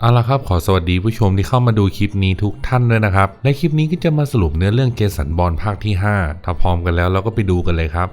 เอาละครับขอสวัสดีผู้ชมที่เข้ามาดูคลิปนี้ทุกท่านด้วยนะครับ และคลิปนี้ก็จะมาสรุปเนื้อเรื่องเกสันบอลภาคที่ 5 ถ้าพร้อมกันแล้วเราก็ไปดูกันเลยครับ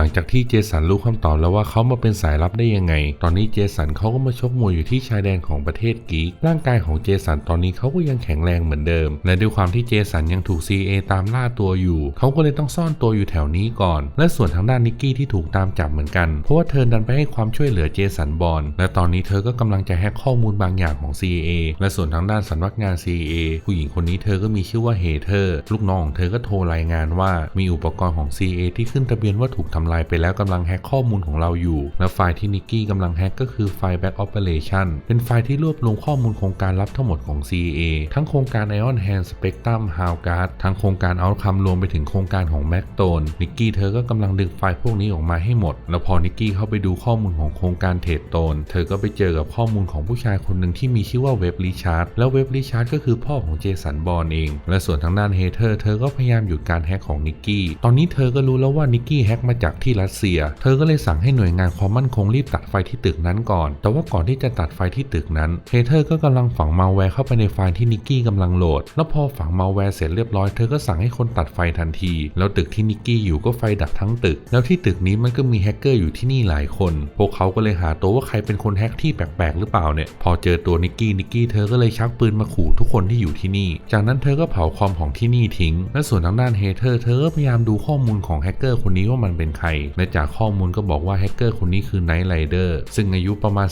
ลังจากที่เจสันรู้คำตอบแล้วว่าเขามาเป็นสายลับได้ยังไง ตอนนี้เจสันเขาก็มาชกมวยอยู่ที่ชายแดนของประเทศกีกร่างกายของเจสันตอนนี้เขาก็ยังแข็งแรงเหมือนเดิม และด้วยความที่เจสันยังถูก CA ตามล่าตัวอยู่ เขาก็เลยต้องซ่อนตัวอยู่แถวนี้ก่อน และส่วนทางด้านนิกกี้ที่ถูกตามจับเหมือนกัน เพราะว่าเธอดันไปให้ความช่วยเหลือเจสันบอล และตอนนี้เธอก็กำลังจะแฮกข้อมูลบางอย่างของ CA และส่วนทางด้านสำนักงาน CA ผู้หญิงคนนี้เธอก็มีชื่อว่าเฮเธอร์ ลูกน้องของเธอก็โทรรายงานว่ามีอุปกรณ์ของ CA ที่ขึ้นทะเบียนว่าถูกทำลายไปแล้วกำลังแฮกข้อมูลของเราอยู่ และไฟล์ที่นิกกี้กำลังแฮกก็คือไฟล์ Back Operation เป็นไฟล์ที่รวบรวมข้อมูลโครงการลับทั้งหมดของ CA ทั้งโครงการ Ion Hand Spectrum h o w g u a r d ทั้งโครงการ Outcome รวมไปถึงโครงการของ m a c t o n นิกกี้เธอก็กำลังดึงไฟล์พวกนี้ออกมาให้หมด แล้วพอนิกกี้เข้าไปดูข้อมูลของโครงการเทรดโตน เธอก็ไปเจอกับข้อมูลของผู้ชายคนหนึ่งที่มีชื่อว่าเว็บริชาร์ด แล้วเว็บริชาร์ดก็คือพ่อของเจสันบอลเอง และส่วนทางด้านเฮเธอร์เธอก็พยายามหยุดการแฮกของนิกกี้ ตอนนี้เธอก็รู้แล้วว่านิกกี้แฮกมาจากที่รัสเซีย เธอก็เลยสั่งให้หน่วยงานความมั่นคงรีบตัดไฟที่ตึกนั้นก่อน แต่ว่าก่อนที่จะตัดไฟที่ตึกนั้นเฮเธอร์ก็กำลังฝังมาแวร์เข้าไปในไฟล์ที่นิกกี้กำลังโหลด แล้วพอฝังมาแวร์เสร็จเรียบร้อยเธอก็สั่งให้คนตัดไฟทันที แล้วตึกที่นิกกี้อยู่ก็ไฟดับทั้งตึก แล้วที่ตึกนี้มันก็มีแฮกเกอร์อยู่ที่นี่หลายคน พวกเขาก็เลยหาตัวว่าใครเป็นคนแฮกที่แปลกๆหรือเปล่าเนี่ย พอเจอตัวนิกกี้นิกกี้เธอก็เลยชักปืนมาขู่ทุกคนที่อยู่ที่นี่ จากนั้นเธอก็เผาคอมของที่นี่ทิ้ง และส่วนทางด้านเฮเธอร์เธอก็พยายามดูข้อมูลของแฮกเกอร์คนนี้ว่ามันเป็นใครและจากข้อมูลก็บอกว่าแฮกเกอร์คนนี้คือไนท์ไรเดอร์ซึ่งอายุประมาณ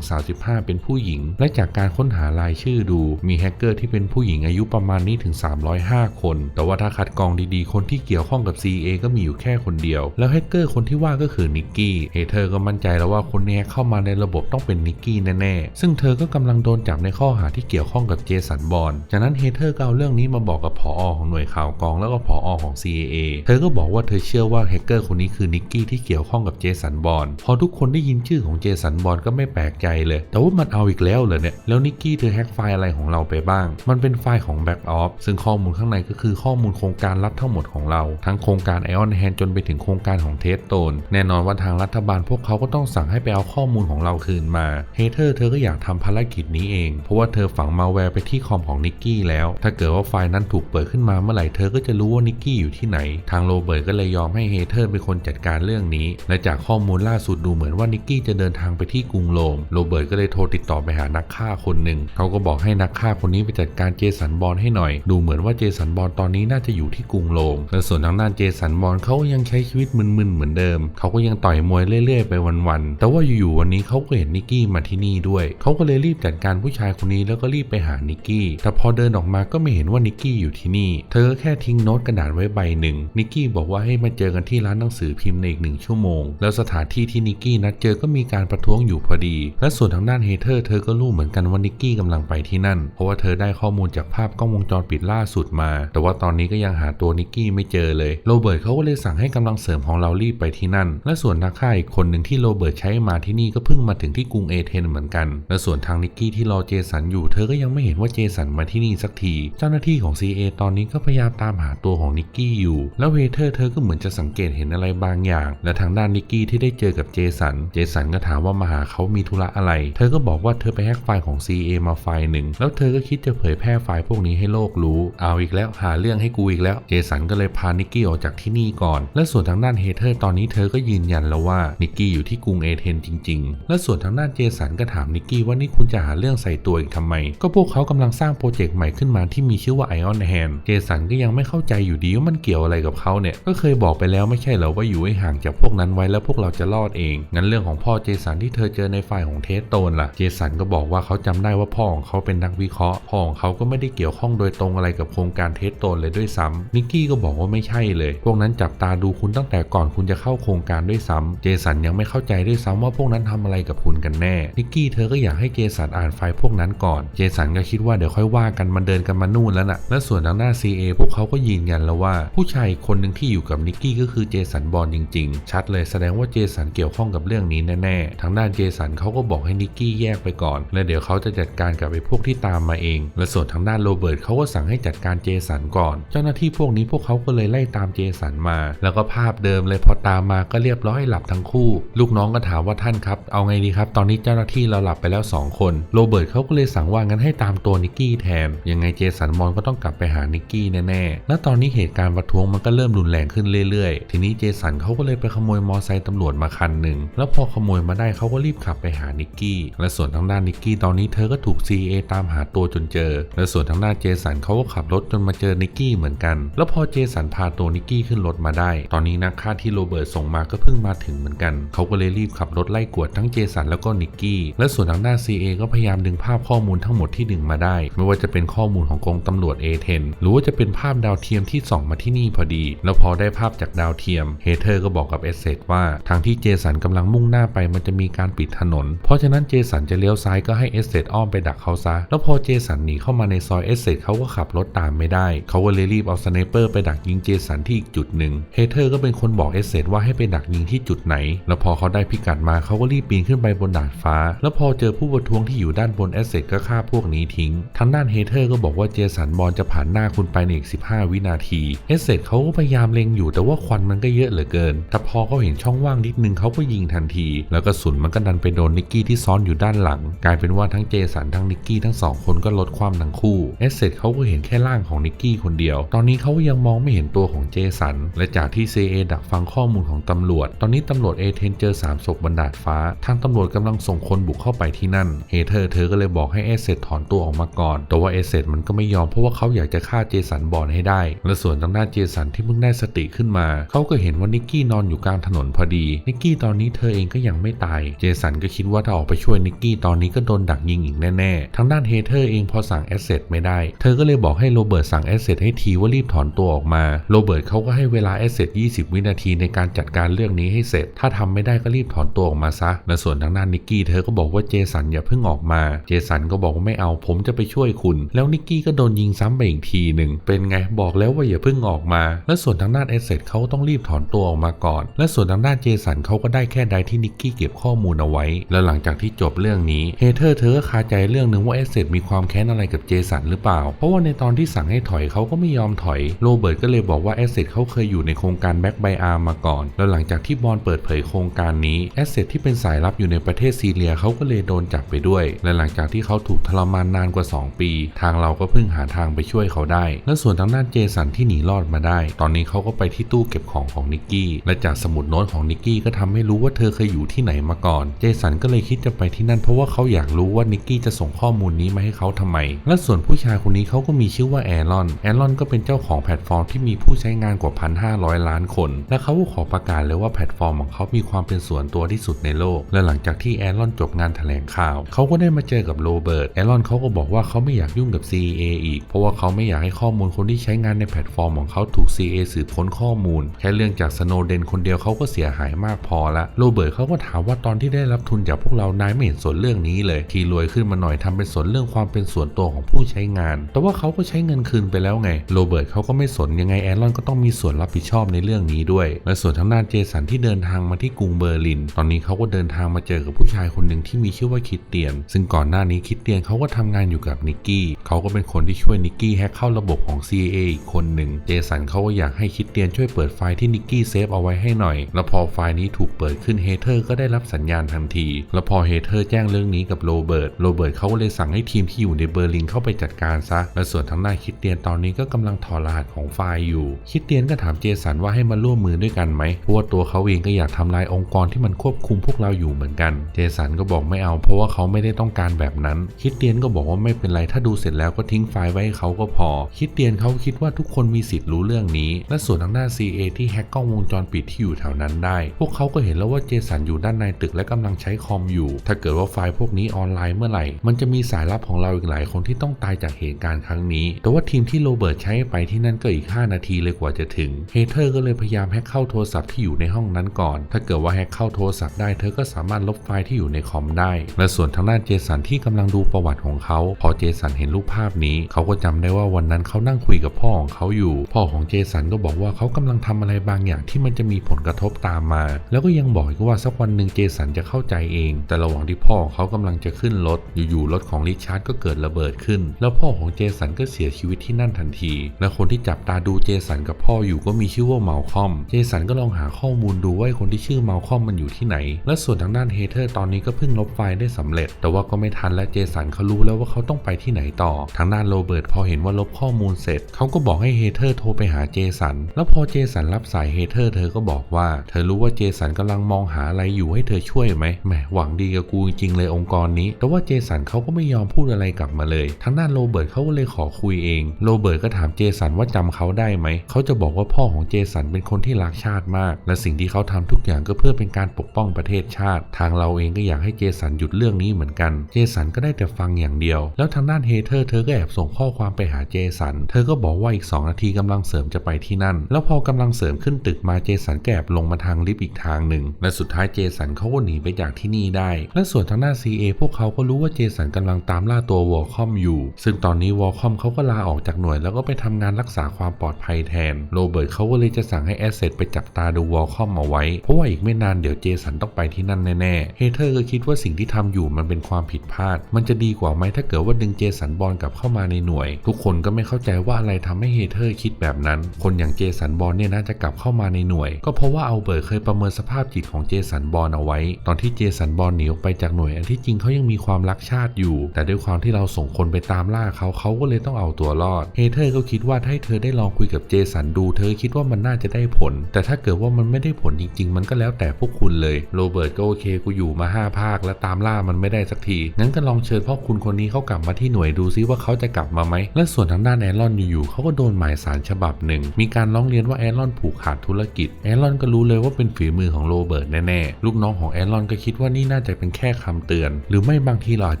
30-35 เป็นผู้หญิง และจากการค้นหารายชื่อดู มีแฮกเกอร์ที่เป็นผู้หญิงอายุประมาณนี้ถึง 305 คน แต่ว่าถ้าคัดกรองดีๆ คนที่เกี่ยวข้องกับ CA ก็มีอยู่แค่คนเดียว แล้วแฮกเกอร์คนที่ว่าก็คือนิกกี้เฮเธอร์ก็มั่นใจแล้วว่าคนนี้เข้ามาในระบบต้องเป็นนิกกี้แน่ๆซึ่งเธอก็กำลังโดนจับในข้อหาที่เกี่ยวข้องกับเจสันบอลจากนั้นเฮเธอร์ก็เอาเรื่องนี้มาบอกกับผอ ของหน่วยข่าวกองแล้วก็ผอ ของ CAA เธอก็บอกว่าเธอเชื่อว่าแฮกเกอร์คนนี้คือนิกกี้ที่เกี่ยวข้องกับเจสันบอลพอทุกคนได้ยินชื่อของเจสันบอลก็ไม่แปลกใจเลย แต่ว่ามันเอาอีกแล้วเหรอเนี่ย แล้วนิกกี้เธอแฮ็กไฟล์อะไรของเราไปบ้าง มันเป็นไฟล์ของ Back Off ซึ่งข้อมูลข้างในก็คือข้อมูลโครงการลับทั้งหมดของเรา ทั้งโครงการ Ion Hand จนไปถึงโครงการของเทสโตนแน่นอนว่าทางรัฐบาลพวกเขาก็ต้องสั่งให้ไปเอาข้อมูลของเราคืนมาเฮเธอร์เธอก็อยากทำภารกิจนี้เอง เพราะว่าเธอฝังมาแวร์ไปที่คอมของนิกกี้แล้ว ถ้าเกิดว่าไฟล์นั้นถูกเปิดขึ้นมาเมื่อไหร่เธอก็จะรู้ว่านิกกี้อยู่ที่ไหน ทางโรเบิร์ตก็เลยยอมให้เฮเธอร์เป็นคนจัดการเรื่องนี้ และจากข้อมูลล่าสุดดูเหมือนว่านิกกี้จะเดินทางไปที่กรุงโรมโรเบิร์ตก็เลยโทรติดต่อไปหานักฆ่าคนหนึ่งเขาก็บอกให้นักฆ่าคนนี้ไปจัดการเจสันบอลให้หน่อย ดูเหมือนว่าเจสันบอลตอนนี้น่าจะอยู่ที่กรุงโรมและส่วนทางด้านเจสันบอลเขายังใช้ชีวิตมึนๆเหมือนเดิม เขาก็ยังต่อยมวยเรื่อยๆไปวันๆแต่ว่าอยู่ๆวันนี้เขาก็เห็นนิกกี้มาที่นี่ด้วยเขาก็เลยรีบจัดการผู้ชายคนนี้แล้วก็รีบไปหานิกกี้แต่พอเดินออกมาก็ไม่เห็นว่านิกกี้อยู่ที่นี่ เธอแค่ทิ้งโน้ตกระดาษไว้ใบหนึ่งนิกกี้บอกว่าให้มาเจอกันที่ร้านหนังสือพิมพ์ในอีกหนึ่งชั่วโมง แล้วสถานที่ที่นิกกี้นัดเจอก็มีการประท้วงอยู่พอดี และส่วนทางด้านเฮเธอร์เธอก็รู้เหมือนกันว่านิกกี้กำลังไปที่นั่น เพราะว่าเธอได้ข้อมูลจากภาพกล้องวงจรปิดล่าสุดมา แต่ว่าตอนนี้ก็ยังหาตัวนิกกี้ไม่เจอเลย โรเบิร์ตเขาก็เลยสั่งให้กำลังเสริมของเรารีบไปที่นั่น และส่วนนักฆ่าอีกคนหนึ่งที่โรเบิร์ตใช้มาที่นี่ก็เพิ่งมาถึงที่กรุงเอเธนเหมือนกัน และส่วนทางนิกกี้ที่รอเจสันอยู่เธอก็ยังไม่เห็นว่าเจสันมาที่นี่สักที เจ้าหน้าที่ของ CA ตอนนี้ก็พยายามตามหาตัวของนิกกี้อยู่ แล้วเฮเธอร์เธอก็เหมือนจะสังเกตเห็นอะไรบางอย่าง และทางด้านนิกกี้ที่ได้เจอกับเจสัน เจสันก็ถามว่ามาหาเขามีธุระอะไร เธอก็บอกว่าเธอไปแฮกไฟล์ของ CA มาไฟล์หนึ่ง แล้วเธอก็คิดจะเผยแพร่ไฟล์พวกนี้ให้โลกรู้ เอาอีกแล้วหาเรื่องให้กูอีกแล้ว เจสันก็เลยพานิกกี้ออกจากที่นี่ก่อน และส่วนทางด้านเฮเธอร์ตอนนี้เธอก็ยืนยันแล้วว่านิกกี้อยู่ที่กรุงเอเธนจริง ๆ และส่วนทางด้านเจสันก็ถามนิกกี้ว่านี่คุณจะหาเรื่องใส่ตัวอีกทำไม ก็พวกเขากำลังสร้างโปรเจกต์ใหม่ขึ้นมาที่มีชื่อว่า Ion Hand เจสันก็ยังไม่เข้าใจอยู่ดีว่ามันเกี่ยวอะไรกับเขาเนี่ย ก็เคยบอกไปแล้วไม่ใช่เหรอว่าอยู่ให้ห่างจากพวกนั้นไว้แล้วพวกเราจะรอดเอง งั้นเรื่องของพ่อเจสันที่เธอเจอในไฟล์ของเทสโตนล่ะ เจสันก็บอกว่าเขาจำได้ว่าพ่อของเขาเป็นนักวิเคราะห์ พ่อของเขาก็ไม่ได้เกี่ยวข้องโดยตรงอะไรกับโครงการเทสโตนเลยด้วยซ้ำนิกกี้ก็บอกว่าไม่ใช่เลย พวกนั้นจับตาดูคุณตั้งแต่ก่อนคุณจะเข้าโครงการด้วยซ้ำเจสันยังไม่เข้าใจด้วยซ้ำว่าพวกนั้นทำอะไรกับคุณกันแน่ นิกกี้เธอก็อยากให้เจสันอ่านไฟล์พวกนั้นก่อน เจสันก็คิดว่าเดี๋ยวค่อยว่ากันมันเดินกันมานู่นแล้วนะและส่วนทางหน้า CA พวกเขาก็ยืนยันแล้วว่า ผู้ชายคนหนึ่งที่อยู่กับนิกกี้ก็คือเจสันบอลจริงๆ ชัดเลยแสดงว่าเจสันเกี่ยวข้องกับเรื่องนี้แน่ๆ ทางด้านเจสันเขาก็บอกให้นิกกี้แยกไปก่อน และเดี๋ยวเขาจะจัดการกับไอ้พวกที่ตามมาเอง และส่วนทางด้านโรเบิร์ตเขาก็สั่งให้จัดการเจสันก่อน เจ้าหน้าที่พวกนี้พวกเขาก็เลยไล่ตามเจสันมา แล้วก็ภาพเดิมเลยพอตามมาก็เรียบร้อยหลับทั้งคู่ ลูกน้องก็ถามว่าท่านครับ เอาไงดีครับ ตอนนี้เจ้าหน้าที่เราหลับไปแล้ว 2 คน โรเบิร์ตเขาก็เลยสั่งว่างั้นให้ตามตัวนิกกี้แทน ยังไงเจสันบอลก็ต้องกลับไปหานิกกี้แน่ๆ แล้วตอนนี้เหตุการณ์ประท้วงมันก็เริ่มรุนแรงขึ้นเรื่อยๆ ทีนี้เจสนเขาก็เลยไปขโมยมอไซค์ตำรวจมาคันหนึ่ง แล้วพอขโมยมาได้เขาก็รีบขับไปหานิกกี้ และส่วนทางด้านนิกกี้ตอนนี้เธอก็ถูก CA ตามหาตัวจนเจอ และส่วนทางด้านเจสันเขาก็ขับรถจนมาเจอนิกกี้เหมือนกัน แล้วพอเจสันพาตัวนิกกี้ขึ้นรถมาได้ ตอนนี้นักฆ่าที่โรเบิร์ตส่งมาก็เพิ่งมาถึงเหมือนกัน เขาก็เลยรีบขับรถไล่กวดทั้งเจสันแล้วก็นิกกี้ และส่วนทางด้าน CA ก็พยายามดึงภาพข้อมูลทั้งหมดที่ดึงมาได้ ไม่ว่าจะเป็นข้อมูลของกองตำรวจ A10 หรือว่าจะเป็นภาพดาวเทียมที่ส่องมาที่นี่พอดี แล้วพอได้ภาพจากดาวเทียมเเธอร์ก็บอกกับเอเซว่าทางที่เจสันกำลังมุ่งหน้าไปมันจะมีการปิดถนน เพราะฉะนั้นเจสันจะเลี้ยวซ้ายก็ให้เอเซอ้อมไปดักเขาซะ แล้วพอเจสันหนีเข้ามาในซอยเอเซเขาก็ขับรถตามไม่ได้ เขาก็เลยรีบเอาสไนเปอร์ไปดักยิงเจสันที่อีกจุดหนึ่งเฮเธอร์ก็เป็นคนบอกเอเซว่าให้ไปดักยิงที่จุดไหน แล้วพอเขาได้พิกัดมาเขาก็รีบปีนขึ้นไปบนดาดฟ้า แล้วพอเจอผู้ประท้วงที่อยู่ด้านบนเอเซก็ฆ่าพวกนี้ทิ้ง ทางด้านเฮเธอร์ก็บอกว่าเจสันบอลจะผ่านหน้าคุณไปในอีก 15 วินาที เอเซเขาก็พยายามเล็งอยู่แต่ว่าควันมันก็เยอะเหลือเกิน แต่พอเขาเห็นช่องว่างนิดนึงเขาก็ยิงทันที แล้วกระสุนมันก็ดันไปโดนนิกกี้ที่ซ้อนอยู่ด้านหลัง กลายเป็นว่าทั้งเจสันทั้งนิกกี้ทั้งสองคนก็ลดความทั้งคู่ เอสเซเขาก็เห็นแค่ร่างของนิกกี้คนเดียว ตอนนี้เขาก็ยังมองไม่เห็นตัวของเจสัน และจากที่ CA ดักฟังข้อมูลของตำรวจ ตอนนี้ตำรวจเอเทนเจอ3ศพบนดาดฟ้า ทางตำรวจกำลังส่งคนบุกเข้าไปที่นั่น เฮเธอร์เธอก็เลยบอกให้เอเซถอนตัวออกมาก่อน แต่ว่าเอเซมันก็ไม่ยอมเพราะว่าเขาอยากจะฆ่าเจสันบอลให้ได้ และส่วนทางด้านเจสันที่เพิ่งได้สติขึ้นมา เขาก็เห็นว่านิกกี้นอนอยู่กลางถนนพอดี นิกกี้ตอนนี้เธอเองก็ยังไม่ตาย เจสันก็คิดว่าถ้าออกไปช่วยนิกกี้ตอนนี้ก็โดนดักยิงอีกแน่ๆ ทางด้านเฮเธอร์เองพอสั่งแอสเซทไม่ได้ เธอก็เลยบอกให้โรเบิร์ตสั่งแอสเซทให้ทีว่ารีบถอนตัวออกมา โรเบิร์ตเขาก็ให้เวลาแอสเซท20 วินาทีในการจัดการเรื่องนี้ให้เสร็จ ถ้าทำไม่ได้ก็รีบถอนตัวออกมาซะ และส่วนทางด้านนิกกี้เธอก็บอกว่าเจสันอย่าเพิ่งออกมา เจสันก็บอกว่าไม่เอาผมจะไปช่วยคุณ แล้วนิกกี้ก็โดนยิงซ้ำไปอีกทีหนึ่งเป็นไงบอกแล้วว่าอย่าเพิ่งออกมา และส่วนทางด้านแอสเซทเขาต้องรีบถอนตัวออกมาก่อน และส่วนทางด้านเจสันเขาก็ได้แค่ใดที่นิกกี้เก็บข้อมูลเอาไว้ แล้วหลังจากที่จบเรื่องนี้เฮเธอร์เธอก็คาใจเรื่องหนึ่งว่าแอสเซทมีความแค้นอะไรกับเจสันหรือเปล่า เพราะว่าในตอนที่สั่งให้ถอยเขาก็ไม่ยอมถอยโรเบิร์ตก็เลยบอกว่าแอสเซทเขาเคยอยู่ในโครงการแบ็กไบอาร์มาก่อน แล้วหลังจากที่บอลเปิดเผยโครงการนี้แอสเซทที่เป็นสายลับอยู่ในประเทศซีเรียเขาก็เลยโดนจับไปด้วย และหลังจากที่เขาถูกทรมานนานกว่า 2 ปี ทางเราก็เพิ่งหาทางไปช่วยเขาได้ และส่วนทางด้านเจสันที่หนีรอดมาได้ ตอนนี้เขาก็ไปที่ตู้เก็บของของนิกกี้และจากสมุดโน้ตของนิกกี้ก็ทำให้รู้ว่าเธอเคยอยู่ที่ไหนมาก่อน เจสันก็เลยคิดจะไปที่นั่นเพราะว่าเขาอยากรู้ว่านิกกี้จะส่งข้อมูลนี้มาให้เขาทำไม และส่วนผู้ชายคนนี้เขาก็มีชื่อว่าแอรอน แอรอนก็เป็นเจ้าของแพลตฟอร์มที่มีผู้ใช้งานกว่า 1,500 ล้านคน และเขาก็ขอประกาศเลยว่าแพลตฟอร์มของเขามีความเป็นส่วนตัวที่สุดในโลก และหลังจากที่แอรอนจบงานแถลงข่าว เขาก็ได้มาเจอกับโรเบิร์ต แอรอนเขาก็บอกว่าเขาไม่อยากยุ่งกับ CA อีก เพราะว่าเขาไม่อยากให้ข้อมูลคนที่ใช้งานในแพลตฟอร์มของเขาถูก CA สืบค้นข้อมูล แค่เรื่องจากสโนเดนคนเดียวเขาก็เสียหายมากพอละโรเบิร์ตเขาก็ถามว่าตอนที่ได้รับทุนจากพวกเรานายไม่เห็นสนเรื่องนี้เลย ที่รวยขึ้นมาหน่อยทำเป็นสนเรื่องความเป็นส่วนตัวของผู้ใช้งาน แต่ว่าเขาก็ใช้เงินคืนไปแล้วไงโรเบิร์ตเขาก็ไม่สนยังไงแอรอนก็ต้องมีส่วนรับผิดชอบในเรื่องนี้ด้วย และส่วนทางด้านเจสันที่เดินทางมาที่กรุงเบอร์ลิน ตอนนี้เขาก็เดินทางมาเจอกับผู้ชายคนหนึ่งที่มีชื่อว่าคิดเตียน ซึ่งก่อนหน้านี้คิดเตียนเขาก็ทำงานอยู่กับนิกกี้เขาก็เป็นคนที่ช่วยนิกกี้แฮกเข้าระบบของ CIA อีกคนหนึ่งเจสันเขาก็อยากให้คิดเตียนช่วยเปิดไฟล์ที่นิกกี้เซฟเอาไว้ให้หน่อย แล้วพอไฟล์นี้ถูกเปิดขึ้นเฮเธอร์ก็ได้รับสัญญาณทันที แล้วพอเฮเธอร์แจ้งเรื่องนี้กับโรเบิร์ต โรเบิร์ตเขาก็เลยสั่งให้ทีมที่อยู่ในเบอร์ลินเข้าไปจัดการซะ และส่วนทางด้านคิดเตียนตอนนี้ก็กำลังถอดรหัสของไฟล์อยู่ คิดเตียนก็ถามเจสันว่าให้มาร่วมมือด้วยกันไหม เพราะว่าตัวเขาเองก็อยากทำลายองค์กรที่มันควบคุมพวกเราอยู่เหมือนกัน เจสันก็บอกไม่เอา เพราะว่าเขาไม่ได้ต้องการแบบนั้น คิดเตียนก็บอกว่าไม่เป็นไร ถ้าดูเสร็จแล้วก็ทิ้งไฟล์ไว้ให้เขาก็พอ คิดเตียนเขาคิดว่าทุกคนมีสิทธิ์รู้เรื่องนี้ และส่วนทางด้าน CA ที่แฮกกล้องวงจรปิดที่อยู่แถวนั้นได้ พวกเขาก็เห็นแล้วว่าเจสันอยู่ด้านในตึกและกำลังใช้คอมอยู่ ถ้าเกิดว่าไฟล์พวกนี้ออนไลน์เมื่อไหร่ มันจะมีสายลับของเราอีกหลายคนที่ต้องตายจากเหตุการณ์ครั้งนี้ แต่ว่าทีมที่โรเบิร์ตใช้ไปที่นั่นก็อีก 5 นาทีเลยกว่าจะถึง เฮเธอร์ก็เลยพยายามแฮกเข้าโทรศัพท์ที่อยู่ในห้องนั้นก่อน ถ้าเกิดว่าแฮกเข้าโทรศัพท์ได้ เธอก็สามารถลบไฟล์ที่อยู่ในคอมได้ และส่วนทางด้านเจสันที่กำลังดูประวัติของเขา พอเจสันเห็นรูปภาพนี้ เขาก็จำได้ว่าวันนั้นเขานั่งคุยกับพ่อของเขาอยู่ พ่อของเจสันก็บอกว่าเขากำลังทำอะไรบางอย่างที่มันจะมีผลกระทบตามมา แล้วก็ยังบอกอีกว่าสักวันหนึ่งเจสันจะเข้าใจเอง แต่ระหว่างที่พ่อเขากำลังจะขึ้นรถอยู่ๆรถของริชาร์ดก็เกิดระเบิดขึ้น แล้วพ่อของเจสันก็เสียชีวิตที่นั่นทันที และคนที่จับตาดูเจสันกับพ่ออยู่ก็มีชื่อว่าเมาคอม เจสันก็ลองหาข้อมูลดูว่าคนที่ชื่อเมาคอมมันอยู่ที่ไหน และส่วนทางด้านเฮเธอร์ตอนนี้ก็เพิ่งลบไฟล์ได้สำเร็จ แต่ว่าก็ไม่ทันและเจสันเขารู้แล้วว่าเขาต้องไปที่ไหนต่อ ทางด้านโรเบิร์ตพอเห็นว่าลบข้อมูลเสร็จ เขาก็บอกให้เฮเธอร์โทรไปหาเจสัน แล้วพอเจสันรับสายเฮเธอร์เธอก็บอกว่า เธอรู้ว่าเจสันกำลังมองหาอะไรอยู่ให้เธอช่วยไหมแหมหวังดีกับกูจริงเลยองค์กรนี้ แต่ว่าเจสันเขาก็ไม่ยอมพูดอะไรกลับมาเลย ทางด้านโรเบิร์ตเขาก็เลยขอคุยเอง โรเบิร์ตก็ถามเจสันว่าจำเขาได้ไหม เขาจะบอกว่าพ่อของเจสันเป็นคนที่รักชาติมาก และสิ่งที่เขาทำทุกอย่างก็เพื่อเป็นการปกป้องประเทศชาติ ทางเราเองก็อยากให้เจสันหยุดเรื่องนี้เหมือนกัน เจสันก็ได้แต่ฟังอย่างเดียว แล้วทางด้านเฮเธอร์เธอก็แอบส่งข้อความไปหาเจสัน เธอก็บอกว่าอีก 2 นาทีกำลังเสริมจะไปที่นั่น แล้วพอกำลังเสริมขึ้นตึกมาเจสันก็แอบลงมาทางลิฟต์อีกทางหนึ่ง และสุดท้ายเจสันเขาก็หนีไปจากที่นี่ได้ และส่วนทางด้า CA พวกเขาก็รู้ว่าเจสันกำลังตามล่าตัววอลคอมอยู่ ซึ่งตอนนี้วอลคอมเขาก็ลาออกจากหน่วย แล้วก็ไปทำงานรักษาความปลอดภัยแทน โรเบิร์ตเขาก็เลยจะสั่งให้แอสเซทไปจับตาดูวอลคอมเอาไว้ เพราะว่าอีกไม่นานเดี๋ยวเจสันต้องไปที่นั่นแน่ๆ เฮเธอร์ก็คิดว่าสิ่งที่ทำอยู่มันเป็นความผิดพลาด มันจะดีกว่าไหมถ้าเกิดว่าดึงเจสันบอลกลับเข้ามาในหน่วย ทุกคนก็ไม่เข้าใจว่าอะไรทำให้เฮเธอร์คิดแบบนั้น คนอย่างเจสันบอลเนี่ยน่าจะกลับเข้ามาในหน่วย ก็เพราะว่าเอัลเบิร์ตเคยประเมินสภาพจิตของเจสันบอลเอาไว้ ตอนที่เจสันบอลหนีออกไปจากหน่วยอันที่จริงเขายังมีความรักชาติอยู่ แต่ด้วยความที่เราส่งคนไปตามล่าเขาเขาก็เลยต้องเอาตัวรอดเฮเธอร์ก็คิดว่าถ้าให้เธอได้ลองคุยกับเจสันดู เธอคิดว่ามันน่าจะได้ผล แต่ถ้าเกิดว่ามันไม่ได้ผลจริง ๆ มันก็แล้วแต่พวกคุณเลยโรเบิร์ตก็โอเคกูอยู่มา 5 ภาค แล้วตามล่ามันไม่ได้สักทีงั้นก็ลองเชิญพ่อคุณคนนี้เขากลับมาที่หน่วยดูซิว่าเขาจะกลับมาไหมและส่วนทางด้านแอรอนอยู่ๆเขาก็โดนหมายสารฉบับหนึ่งมีการร้องเรียนว่าแอรอนผูกขาดธุรกิจ แอรอนก็รู้เลยว่าเป็นฝีมือของโรเบิร์ตแน่ๆ ลูกน้องของแอรอนก็คิดว่านี่น่าจะเป็นแค่คำเตือน หรือไม่บางทีเราอาจ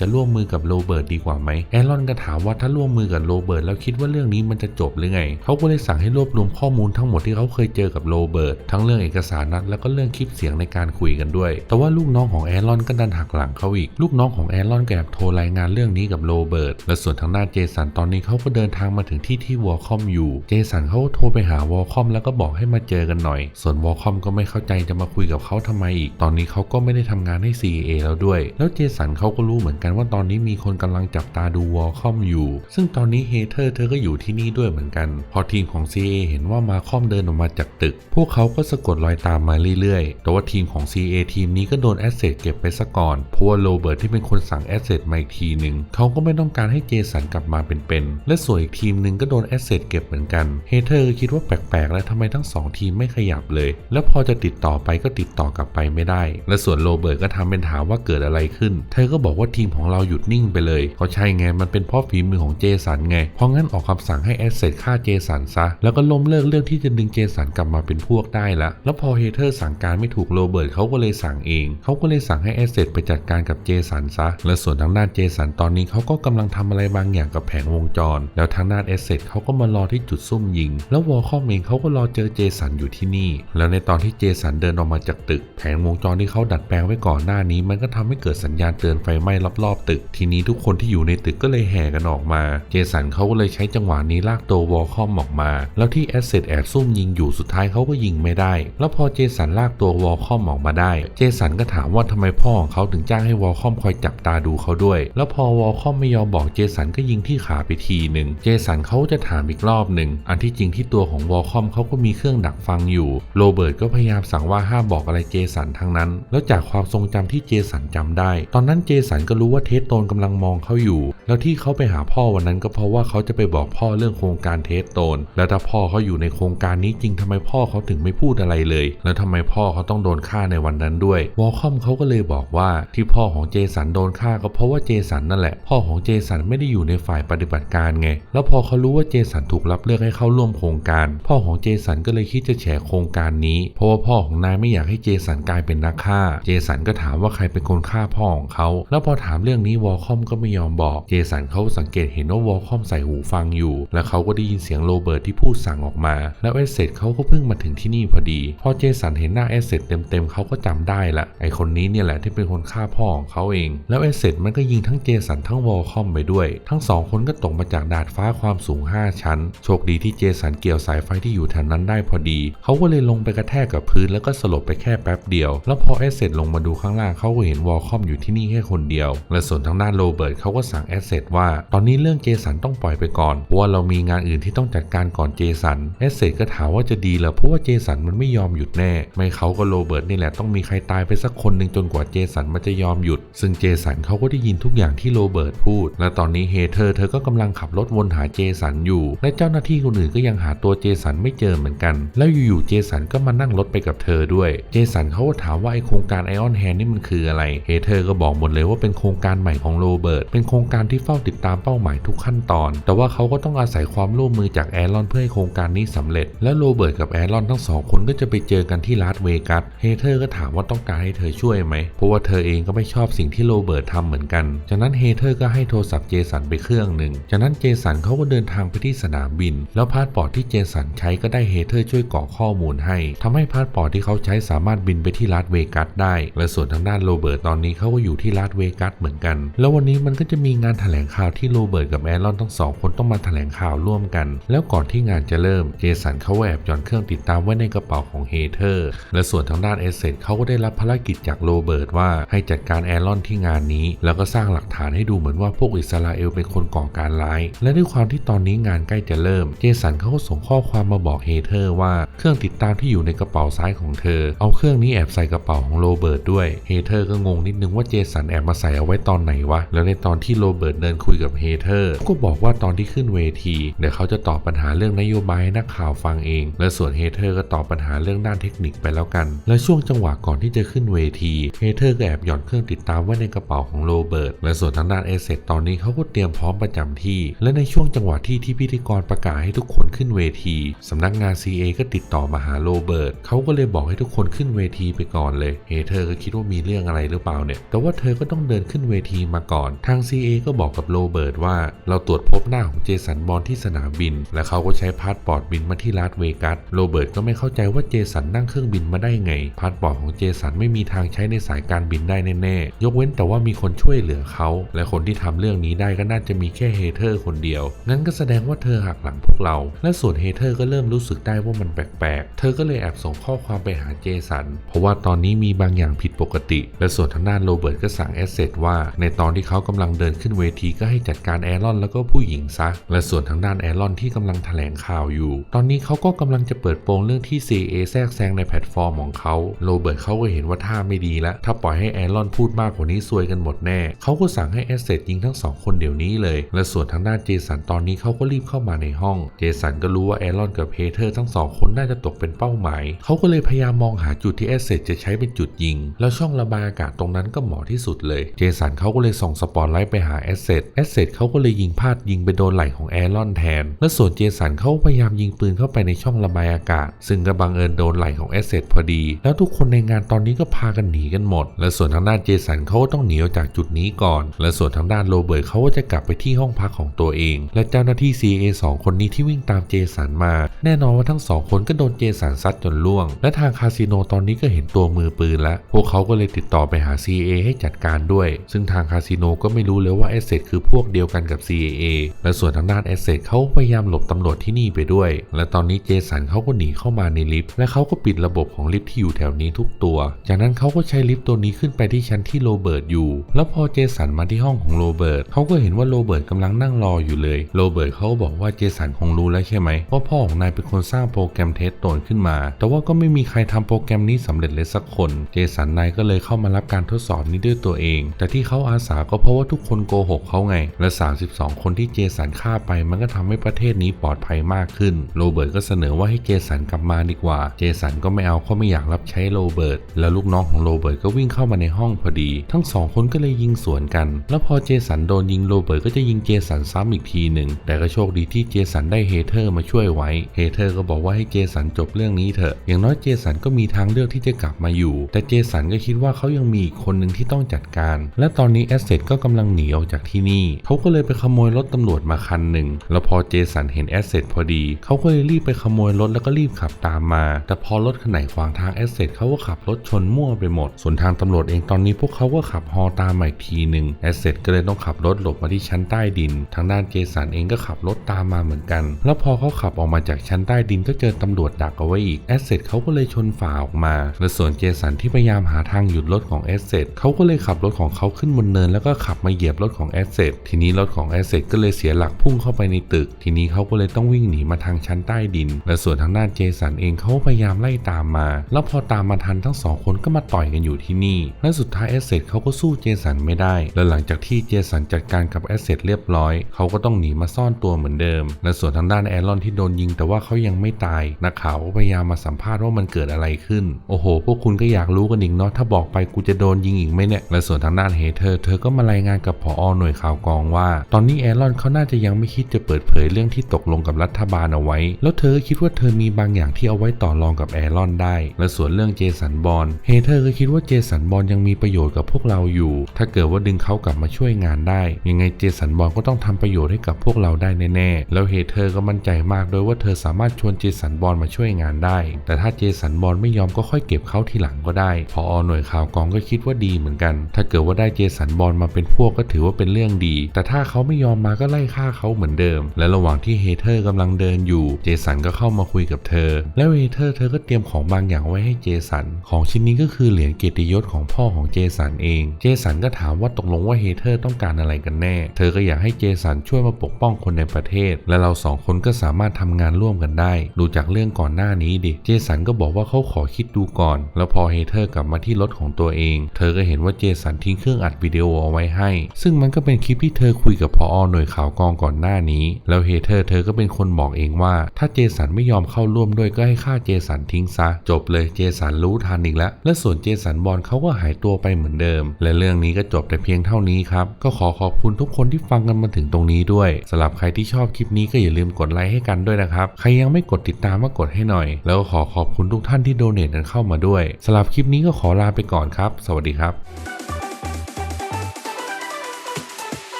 จะร่วมมือกับโรเบิร์ตดีกว่าไหมแอรอนก็ถามว่าถ้าร่วมมือกับโรเบิร์ตแล้วคิดว่าเรื่องนี้มันจะจบหรือไง เขาก็เลยสั่งให้รวบรวมข้อมูลทั้งหมดที่เขาเคยเจอกับโรเบิร์ตทั้งเรื่องเอกสารนัดแล้วก็เรื่องคลิปเสียงในการคุยกันด้วย แต่ว่าลูกน้องของแอรอนก็ดันหักหลังเขาอีก ลูกน้องของแอรอนก็แอบโทรรายงานเรื่องนี้กับโรเบิร์ต และส่วนทางด้านเจสันตอนนี้เขาก็เดินทางมาถึงที่ที่วอลคอมอยู่ เจสันเขาโทรไปหาวอลคอมแล้วก็บอกให้มาเจอกันหน่อย ส่วนวอลคอมก็ไม่เข้าใจจะมาคุยกับเขาทำไมอีก ตอนนี้เขาก็ไม่ได้ทำงานให้ CA แล้วด้วย แล้วเจสันเขาก็รู้เหมือนกันว่าตอนนี้มีคนกำลังจับตาดูวอลคอมอยู่ ซึ่งตอนนี้เฮเธอร์เธอก็อยู่ที่นี่ด้วยเหมือนกัน พอทีมของ CA เห็นว่ามาคอมเดินออกมาจากตึก พวกเขาก็สะกดรอยตามมาเรื่อยๆ แต่ว่าทีมของ CA ทีมนี้ก็โดนแอสเซทเก็บไปซะก่อน เพราะว่าโรเบิร์ตที่เป็นคนสั่งแอสเซทมาอีกทีหนึ่งเขาก็ไม่ต้องการให้เจสันกลับมาเป็นๆ และส่วนอีกทีมหนึ่งก็โดนแอสเซทเก็บเหมือนกัน เฮเธอร์คิดว่าแปลกๆ แล้วทำไมทั้งสองทีมไม่ขยับเลย แล้วพอจะติดต่อไปก็ติดต่อกลับไปไม่ได้ และส่วนโรเบิร์ตก็ทำเป็นถามว่าเกิดอะไรขึ้น เธอก็บอกว่าทีมของเราหยุดนิ่งไปเลยก็ใช่ไงมันเป็นเพราะฝีมือของเจสันไง เพราะงั้นออกคำสั่งให้แอสเซทฆ่าเจสันซะ แล้วก็ล้มเลิกเรื่องที่จะดึงเจสันกลับมาเป็นพวกได้ละ แล้วพอเฮเธอร์สั่งการไม่ถูกโรเบิร์ตเขาก็เลยสั่งเอง เขาก็เลยสั่งให้แอสเซทไปจัดการกับเจสันซะ และส่วนทางด้านเจสันตอนนี้เขาก็กำลังทำอะไรบางอย่างกับแผงวงจร แล้วทางด้านแอสเซทเขาก็มารอที่จุดซุ่มยิง แล้ววอลคอมเองเขาก็รอเจอเจสันอยู่ที่นี่ แล้วในตอนที่เจสันเดินออกมาจากตึก แผงวงจรที่เขาดัดแปลงไว้ก่อนหน้านี้ มันก็ทำให้เกิดสัญญาณเตือนไฟไหม้รอบๆตึก ทีนี้ทุกคนที่อยู่ในตึกก็เลยแห่กันออกมา เจสันเขาก็เลยใช้จังหวะนี้ลากตัววอลคอมออกมา แล้วที่แอสเซทแอบซุ่มยิงอยู่สุดท้ายเขาก็ยิงไม่ได้ แล้วพอเจสันลากตัววอลคอมออกมาได้ เจสันก็ถามว่าทำไมพ่อของเขาถึงจ้างให้วอลคอมคอยจับตาดูเขาด้วย แล้วพอวอลคอมไม่ยอมบอกเจสันก็ยิงที่ขาไปทีหนึ่ง เจสันเขาจะถามอีกรอบหนึ่ง อันที่จริงที่ตัวของวอลคอมเขาก็มีเครื่องดักฟงอยู่ โรเบิร์ตก็พยายามสั่งว่าห้ามบอกอะไรเจสันทั้งนั้น แล้วจากความทรงจำที่เจสันจำได้ ตอนนั้นเจสันก็รู้ว่าเทสโตนกำลังมองเขาอยู่ แล้วที่เขาไปหาพ่อวันนั้นก็เพราะว่าเขาจะไปบอกพ่อเรื่องโครงการเทสโตน แล้วถ้าพ่อเขาอยู่ในโครงการนี้จริงทำไมพ่อเขาถึงไม่พูดอะไรเลย แล้วทำไมพ่อเขาต้องโดนฆ่าในวันนั้นด้วย วอลคอมเขาก็เลยบอกว่าที่พ่อของเจสันโดนฆ่าก็เพราะว่าเจสันนั่นแหละ พ่อของเจสันไม่ได้อยู่ในฝ่ายปฏิบัติการไง แล้วพอเขารู้ว่าเจสันถูกรับเลือกให้เข้าร่วมโครงการ พ่อของเจสันก็เลยคิดจะแฉโครงการนี้ เพราะว่าพ่อของนายไม่อยากให้เจสันกลายเป็นนักฆ่า เจสันก็ถามว่าใครเป็นคนฆ่าพ่อของเขา แล้วพอถามเรื่องนี้วอลคอมก็ไม่ยอมบอก เจสันเขาสังเกตเห็นว่าวอลคอมใส่หูฟังอยู่ แล้วเขาก็ได้ยินเสียงโรเบิร์ตที่พูดสั่งออกมา แล้วเอเซทเขาก็เพิ่งมาถึงที่นี่พอดี พอเจสันเห็นหน้าเอเซทเต็มๆเขาก็จำได้ละไอคนนี้เนี่ยแหละที่เป็นคนฆ่าพ่อของเขาเอง แล้วเอเซทมันก็ยิงทั้งเจสันทั้งวอลคอมไปด้วย ทั้งสองคนก็ตกมาจากดาดฟ้าความสูง 5 ชั้น โชคดีที่เจสันเกี่ยวสายไฟที่อยู่แถวนั้นได้พอดีเขาก็เลยลงไปกระแทกกับพื้นแล้วก็สลบไปแค่แป๊บเดียว แล้วพอแอสเซทลงมาดูข้างล่างเขาก็เห็นวอลคอมอยู่ที่นี่แค่คนเดียว และส่วนทางด้านโรเบิร์ตเขาก็สั่งแอสเซทว่าตอนนี้เรื่องเจสันต้องปล่อยไปก่อนเพราะว่าเรามีงานอื่นที่ต้องจัดการก่อนเจสันแอสเซทก็ถามว่าจะดีเหรอเพราะว่าเจสันมันไม่ยอมหยุดแน่ ไม่เขาก็โรเบิร์ตนี่แหละต้องมีใครตายไปสักคนหนึ่งจนกว่าเจสันมันจะยอมหยุด ซึ่งเจสันเขาก็ได้ยินทุกอย่างที่โรเบิร์ตพูด และตอนนี้เฮเธอร์เธอก็กำลังขับรถวนหาเจสันอยู่ และเจ้าหน้าที่คนอื่นก็ยังหาตัวเจสันไม่เจอเหมือนกัน แล้วอยู่ๆเจสันก็มานั่งรถไปกับเธอด้วย เจสันเขาก็ถามว่าไอโครงการไอออนแฮนนี่มันคืออะไรเฮเธอร์ก็บอกหมดเลยว่าเป็นโครงการใหม่ของโรเบิร์ตเป็นโครงการที่เฝ้าติดตามเป้าหมายทุกขั้นตอน แต่ว่าเขาก็ต้องอาศัยความร่วมมือจากแอรอนเพื่อให้โครงการนี้สำเร็จ และโรเบิร์ตกับแอรอนทั้งสองคนก็จะไปเจอกันที่ลาสเวกัสเฮเธอร์ก็ถามว่าต้องการให้เธอช่วยไหมเพราะว่าเธอเองก็ไม่ชอบสิ่งที่โรเบิร์ตทำเหมือนกัน จากนั้นเฮเธอร์ก็ให้โทรศัพท์เจสันไปเครื่องหนึ่งจากนั้นเจสันเขาก็เดินทางไปที่สนามบิน แล้วพาสปอร์ตที่เจสันใช้ก็ได้เฮเธอร์ช่วยกรอกข้อมูลให้ทำให้พาสปอร์ตที่เขาใช้สามารถบินไปที่ลาสเวกัสได้ และส่วนทางด้านโรเบิร์ตตอนนี้เขาก็อยู่ที่ลาสเวกัสเหมือนกัน แล้ววันนี้มันก็จะมีงานแถลงข่าวที่โรเบิร์ตกับแอรอนทั้งสองคนต้องมาแถลงข่าวร่วมกัน แล้วก่อนที่งานจะเริ่มเจสันเขาแอบย่อนเครื่องติดตามไว้ในกระเป๋าของเฮเธอร์ และส่วนทางด้านเอเซตเขาก็ได้รับภารกิจจากโรเบิร์ตว่าให้จัดการแอรอนที่งานนี้ แล้วก็สร้างหลักฐานให้ดูเหมือนว่าพวกอิสราเอลเป็นคนก่อการร้าย และด้วยความที่ตอนนี้งานใกล้จะเริ่ม เจสันเขาก็ส่งข้อความมาบอกเฮเธอร์ว่าเครื่องติดตามที่อยู่ในกระเป๋าซ้ายของเธอ เอาเครื่องนี้แอบใส่กระเป๋าของโรเบิร์ตด้วย เฮเธอร์ก็งงนิดนึงว่าเจสันแอบมาใส่เอาไว้ตอนไหนวะ แล้วในตอนที่โรเบิร์ตเดินคุยกับเฮเธอร์ก็บอกว่าตอนที่ขึ้นเวที เดี๋ยวเขาจะตอบปัญหาเรื่องนโยบายให้นักข่าวฟังเอง และส่วนเฮเธอร์ก็ตอบปัญหาเรื่องด้านเทคนิคไปแล้วกัน และช่วงจังหวะก่อนที่จะขึ้นเวที เฮเธอร์ก็แอบหย่อนเครื่องติดตามไว้ในกระเป๋าของโรเบิร์ต และส่วนทางด้านเอเซตตอนนี้เขาก็เตรียมพร้อมประจำที่ และในช่วงจังหวะที่ที่พิธีกรประกาศให้ทุกคนขึ้นเวทีสำนักงาน CA ก็ติดต่อมาหาโรเบิร์ตเขาก็เลยบอกให้ทุกคนขึ้นเวทีไปก่อนเลยเฮเธอร์ก็คิดว่ามีเรื่องอะไรหรือเปล่าเนี่ย แต่ว่าเธอก็ต้องเดินขึ้นเวทีมาก่อน ทาง CA ก็บอกกับโรเบิร์ตว่า เราตรวจพบหน้าของเจสันบอลที่สนามบิน และเขาก็ใช้พาสปอร์ตบินมาที่ลาสเวกัส โรเบิร์ตก็ไม่เข้าใจว่าเจสันนั่งเครื่องบินมาได้ไง พาสปอร์ตของเจสันไม่มีทางใช้ในสายการบินได้แน่ๆ ยกเว้นแต่ว่ามีคนช่วยเหลือเขา และคนที่ทำเรื่องนี้ได้ก็น่าจะมีแค่เฮเธอร์คนเดียว งั้นก็แสดงว่าเธอหักหลังพวกเรา และส่วนเฮเธอร์ก็เริ่มรู้สึกได้ว่ามันแปลกๆ เธอก็เลยแอบส่งข้อความไปหาเจสัน เพราะว่าตอนนี้มีบางอย่างผิดปกติ และส่วนทางด้านโรเบิร์ตก็สั่งแอสเซทว่า ในตอนที่เขากำลังเดินขึ้นเวทีก็ให้จัดการแอรอนแล้วก็ผู้หญิงซะ และส่วนทางด้านแอรอนที่กำลังแถลงข่าวอยู่ ตอนนี้เขาก็กำลังจะเปิดโปงเรื่องที่ CA แทรกแซงในแพลตฟอร์มของเขา โรเบิร์ตเขาก็เห็นว่าท่าไม่ดีแล้ว ถ้าปล่อยให้แอรอนพูดมากกว่านี้ซวยกันหมดแน่ เขาก็สั่งให้แอสเซทยิงทั้งสองคนเดี๋ยวนี้เลย และส่วนทางด้านเจสันตอนนี้เขาก็รีบเข้ามาในห้อง เจสันก็รู้ว่าแอรอนกับเฮเธอร์ทั้งสองคนน่าจะตกเป็นเป้าหมาย เขาก็เลยพยายามมองหาจุดที่แอสเซทจะใช้เป็นจุดยิง แล้วช่องระบายอากาศตรงนั้นก็เหมาะที่สุดเลย เจสันเขาก็เลยส่องสปอตไลท์ไปหาแอสเซทแอสเซทเขาก็เลยยิงพลาดยิงไปโดนไหล่ของแอรอนแทน และส่วนเจสันเขาพยายามยิงปืนเข้าไปในช่องระบายอากาศ ซึ่งก็บังเอิญโดนไหล่ของแอสเซทพอดี แล้วทุกคนในงานตอนนี้ก็พากันหนีกันหมด และส่วนทางด้านเจสันเขาก็ต้องหนีออกจากจุดนี้ก่อน และส่วนทางด้านโรเบิร์ตเขาก็จะกลับไปที่ห้องพักของตัวเอง และเจ้าหน้าที่ CA สองคนนี้ที่วิ่งตามเจสันมา แน่นอนว่าทั้งสองคนก็โดนเจสันซัดจนล่วง และทางคาสิโนตอนนี้ก็เห็นตัวมือปืนแล้ว พวกเขาก็เลยติดต่อไปหา CA ให้จัดการด้วย ซึ่งทางคาสิโนก็ไม่รู้เลยว่าแอสเซทคือพวกเดียวกันกับ C.A. และส่วนทางด้านแอสเซทเขาพยายามหลบตำรวจที่นี่ไปด้วย และตอนนี้เจสันเขาก็หนีเข้ามาในลิฟต์และเขาก็ปิดระบบของลิฟต์ที่อยู่แถวนี้ทุกตัว จากนั้นเขาก็ใช้ลิฟต์ตัวนี้ขึ้นไปที่ชั้นที่โรเบิร์ตอยู่ แล้วพอเจสันมาที่ห้องของโรเบิร์ตเขาก็เห็นว่าโรเบิร์ตกำลังนั่งรออยู่เลย โรเบิร์ตเขาบอกว่าเจสันคงรู้แล้วใช่ไหมว่าพ่อของนายเป็นคนสร้างโปรแกรมเทสโตนขึ้นมา แต่ว่าก็ไม่มีใครทำโปรแกรมนี้สำเร็จเลยสักคน เจสันนายก็เลยเข้ามารับการทดสอบนี้ด้วยตัวเอง แต่ที่เขาอาสาก็เพราะว่าทุกคนโกหกเขาไง และ 32 คนที่เจสันฆ่าไป มันก็ทำให้ประเทศนี้ปลอดภัยมากขึ้น โรเบิร์ตก็เสนอว่าให้เจสันกลับมาดีกว่า เจสันก็ไม่เอาเขาไม่อยากรับใช้โรเบิร์ต แล้วลูกน้องของโรเบิร์ตก็วิ่งเข้ามาในห้องพอดี ทั้งสองคนก็เลยยิงสวนกัน แล้วพอเจสันโดนยิงโรเบิร์ตก็จะยิงเจสันซ้ำอีกทีหนึ่ง แต่ก็โชคดีที่เจสันได้เฮเธอร์มาช่วยไว้ เฮเธอร์ก็บอกว่าให้เจสันจบเรื่องนี้เถอะ อย่างน้อยเจสันก็มีทางเลือกที่จะกลับมาอยู่ แต่เจสันก็คิดว่าเขายังมีอีกคนหนึ่งที่ต้องจัดการ และตอนนี้แอสเซทก็กำลังหนีออกจากที่นี่ เขาก็เลยไปขโมยรถตำรวจมาคันหนึ่ง แล้วพอเจสันเห็นแอสเซทพอดี เขาก็เลยรีบไปขโมยรถแล้วก็รีบขับตามมา แต่พอรถคันไหนขวางทางแอสเซทเขาก็ขับรถชนมั่วไปหมด ส่วนทางตำรวจเองตอนนี้พวกเขาก็ก็ขับฮอตามมาอีกทีหนึ่งแอสเซทก็เลยต้องขับรถหลบมาที่ชั้นใต้ดิน ทางด้านเจสันเองก็ขับรถตามมาเหมือนกัน แล้วพอเขาขับออกมาจากชั้นใต้ดินก็เจอตำรวจดักเอาไว้อีกแอสเซทเขาก็เลยชนฝ่าออกมา และส่วนเจสันที่พยายามหาทางหยุดรถของแอสเซทเขาก็เลยขับรถของเขาขึ้นบนเนิน แล้วก็ขับมาเหยียบรถของแอสเซททีนี้รถของแอสเซทก็เลยเสียหลักพุ่งเข้าไปในตึก ทีนี้เขาก็เลยต้องวิ่งหนีมาทางชั้นใต้ดิน และส่วนทางด้านเจสันเองเขาพยายามไล่ตามมา แล้วพอตามมาทันทั้งสองคนก็มาต่อยกันอยู่ที่นี่และสุดท้ายแอสเซทเขาก็สู้เจสันไม่ได้ และหลังจากที่เจสันจัดการกับแอสเซทเรียบร้อย เขาก็ต้องหนีมาซ่อนตัวเหมือนเดิม และส่วนทางด้านแอรอนที่โดนยิงแต่ว่าเขายังไม่ตายนักข่าวก็พยายามมาสัมภาษณ์ว่ามันเกิดอะไรขึ้น โอ้โห พวกคุณก็อยากรู้กันอีกเนาะถ้าบอกไปกูจะโดนยิงอีกไหมเนี่ย และส่วนทางด้านเฮเธอร์เธอก็มารายงานกับผอหน่วยข่าวกองว่า ตอนนี้แอรอนเขาน่าจะยังไม่คิดจะเปิดเผยเรื่องที่ตกลงกับรัฐบาลเอาไว้ แล้วเธอคิดว่าเธอมีบางอย่างที่เอาไว้ต่อรองกับแอรอนได้ และส่วนเรื่องเจสันบอลเฮเธอร์ก็คิดว่าเจสันบอลยังมีประโยชน์กับพวกเราอยู่ ถ้าเกิดว่าดึงเขากลับมาช่วยงานได้ ยังไงเจสันบอลก็ต้องทำประโยชน์ให้กับพวกเราได้แน่ๆแล้วเฮเธอร์ก็มั่นใจมากโดยว่าเธอสามารถชวนเจสันบอลมาช่วยงานได้ แต่ถ้าเจสันบอลไม่ยอมก็ค่อยเก็บเขาทีหลังก็ได้ พออหน่วยข่าวกองก็คิดว่าดีเหมือนกัน ถ้าเกิดว่าได้เจสันบอลมาเป็นพวกก็ถือว่าเป็นเรื่องดี แต่ถ้าเขาไม่ยอมมาก็ไล่ฆ่าเขาเหมือนเดิม และระหว่างที่เฮเธอร์กำลังเดินอยู่ เจสันก็เข้ามาคุยกับเธอ แล้วเฮเธอร์เธอก็เตรียมของบางอย่างไว้ให้เจสัน ของชิ้นนี้ก็คือเหรียญเกียรติยศของพ่อของเจสันเอง เจสันก็ถามว่าตกลงว่าเฮเธอร์ต้องการอะไรกันแน่ เธอก็อยากให้เจสันช่วยมาปกป้องคนในประเทศ และเราสองคนก็สามารถทำงานร่วมกันได้ ดูจากเรื่องก่อนหน้านี้ดิ เจสันก็บอกว่าเขาขอคิดดูก่อน แล้วพอเฮเธอร์กลับมาที่รถของตัวเอง เธอก็เห็นว่าเจสันทิ้งเครื่องอัดวิดีโอเอาไว้ให้ ซึ่งมันก็เป็นคลิปที่เธอคุยกับพออหน่วยข่าวกองก่อนหน้านี้ แล้วเฮเธอร์เธอก็เป็นคนบอกเองว่า ถ้าเจสันไม่ยอมเข้าร่วมด้วยก็ให้ฆ่าเจสันทิ้งซะ จบเลยเจสันรู้ทันอีกแล้ว และส่วนเจสันบอลเขาก็หายตัวไปเหมือนเดิม และเรื่องนี้ก็จบแต่เพียงเท่านี้ครับ ก็ขอขอบคุณทุกคนที่ฟังกันมาถึงตรงนี้ด้วยสำหรับใครที่ชอบคลิปนี้ก็อย่าลืมกดไลค์ให้กันด้วยนะครับ ใครยังไม่กดติดตามก็กดให้หน่อย แล้วก็ขอขอบคุณทุกท่านที่โดเนทกันเข้ามาด้วยสำหรับคลิปนี้ก็ขอลาไปก่อนครับ สวัสดีครับ